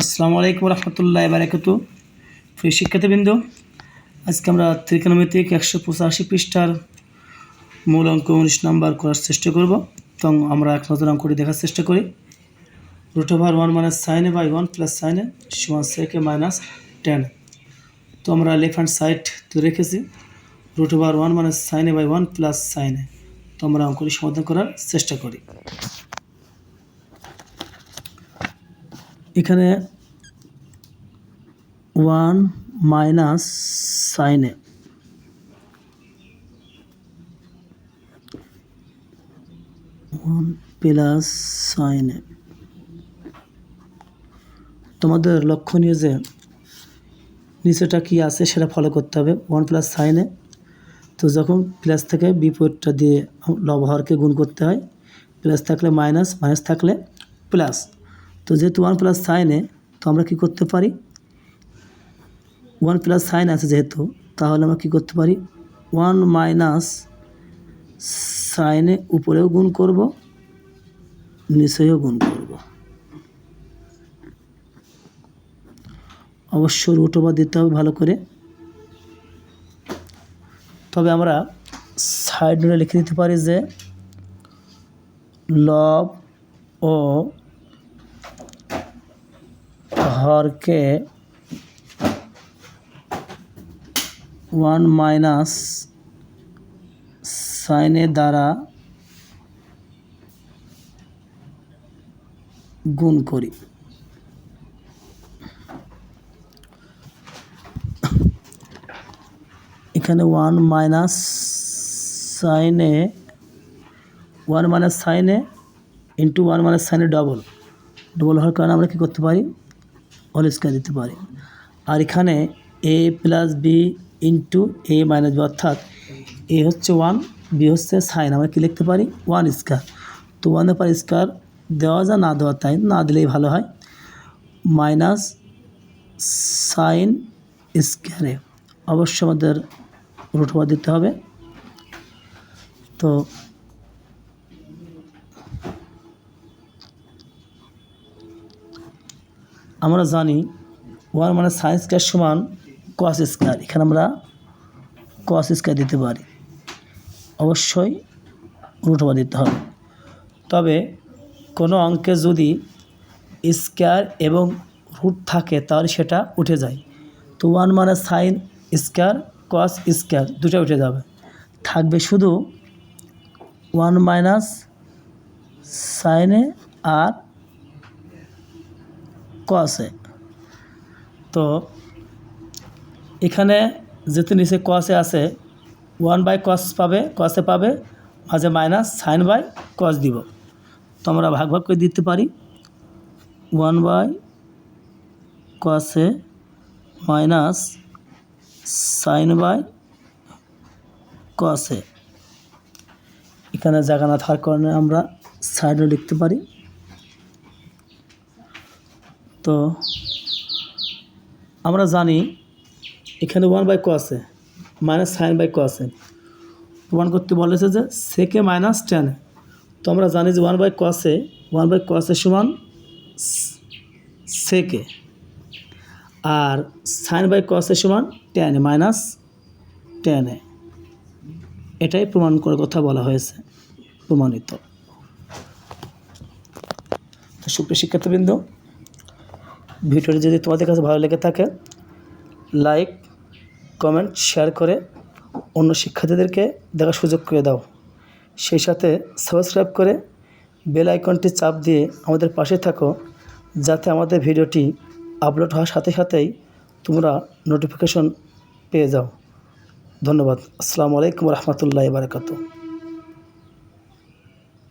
আসসালামু আলাইকুম রহমতুল্লাহ বারাকাত প্রিয় শিক্ষার্থীবৃন্দ, আজকে আমরা ত্রিকোণমিতিক একশো পঁচাশি পৃষ্ঠার মূল অঙ্ক উনিশ নাম্বার করার চেষ্টা করব। তো আমরা এক নজর অঙ্কটি দেখার চেষ্টা করি। রুট ওভার ওয়ান মাইনাস সাইনে বাই ওয়ান প্লাস সাইনে সমান সেকে মাইনাস টেন তো আমরা লেফট হ্যান্ড সাইড তো রেখেছি। রুট ওভার ওয়ান মাইনাস সাইনে বাই ওয়ান প্লাস সাইনে তো আমরা অঙ্কটি সমাধান করার চেষ্টা করি। এখানে ওয়ান মাইনাস সাইনে ওয়ান প্লাস সাইনে তোমাদের লক্ষণীয় যে নিচেটা কি আছে সেটা ফলো করতে হবে, ওয়ান প্লাস সাইনে তো যখন প্লাস থেকে বিপরীতটা দিয়ে লবহরকে গুণ করতে হয়, প্লাস থাকলে মাইনাস মাইনাস থাকলে প্লাস। তো যেহেতু ওয়ান প্লাস সাইনে তো আমরা কী করতে পারি? ওয়ান প্লাস সাইন আছে যেহেতু, তাহলে আমরা কী করতে পারি? ওয়ান মাইনাস সাইনে উপরেও গুণ করব, নিচেও গুণ করব। অবশ্য রুটোবা দিতে হবে ভালো করে। তবে আমরা সাইড লিখে দিতে পারি যে লব ও হরকে ওয়ান মাইনাস সাইনের দ্বারা গুণ করি। এখানে ওয়ান মাইনাস সাইনে, ওয়ান মাইনাস সাইনে ইন্টু ওয়ান মাইনাস সাইনে ডবল। ডবল হওয়ার কারণে আমরা কী করতে পারি? হোল স্কোয়ার দিতে পারি। আর এখানে A plus B into A minus B অর্থাৎ এ হচ্ছে ওয়ান বি হচ্ছে সাইন আমরা কী লিখতে পারি? ওয়ান স্কোয়ার তো ওয়ানের পর স্কোয়ার দেওয়া যা না দেওয়া তাই না দিলেই ভালো হয়। মাইনাস সাইন স্কোয়ারে অবশ্যই আমাদের রুটওয়ার দিতে হবে। তো আমরা জানি ওয়ান মানে সাইন স্কোয়ার সমান কস স্কোয়ার এখানে আমরা কস স্কোয়ার দিতে পারি। অবশ্যই রুট ওভার দিতে হবে। তবে কোনো অঙ্কে যদি স্কোয়ার এবং রুট থাকে তাহলে সেটা উঠে যায়। তো ওয়ান মানে সাইন স্কোয়ার কস স্কোয়ার দুটো উঠে যাবে। থাকবে শুধু ওয়ান মাইনাস সাইনে আর কসে তো, এখানে যেহেতু নিচে কসে আছে ওয়ান বাই কস পাবে কসে পাবে, মাঝে মাইনাস সাইন বাই কস দিব। তো আমরা ভাগ ভাগ করে দিতে পারি। ওয়ান বাই কসে মাইনাস সাইন বাই কসে এখানে জায়গা না থাকার কারণে আমরা সাইডে লিখতে পারি। তো আমরা জানি এখানে ওয়ান বাই ক আছে মাইনাস সাইন বাই ক আছে। প্রমাণ করতে বলেছে যে সেকে মাইনাস টেন তো আমরা জানি যে ওয়ান বাই ক আছে ওয়ান বাই ক আছে সমান সেকে আর সাইন বাই ক আছে সমান টেন মাইনাস টেনে এটাই প্রমাণ করার কথা বলা হয়েছে, প্রমাণিত। সুপ্রিয় শিক্ষার্থীবৃন্দ ভিডিওটি যদি তোমাদের কাছে ভালো লেগে থাকে লাইক কমেন্ট শেয়ার করে অন্য শিক্ষার্থীদেরকে দেখার সুযোগ করে দাও। সেই সাথে সাবস্ক্রাইব করে বেল আইকনটি চাপ দিয়ে আমাদের পাশে থাকো, যাতে আমাদের ভিডিওটি আপলোড হওয়ার সাথে সাথেই তোমরা নোটিফিকেশন পেয়ে যাও। ধন্যবাদ। আসসালামু আলাইকুম রহমতুল্লাহ বারকাতু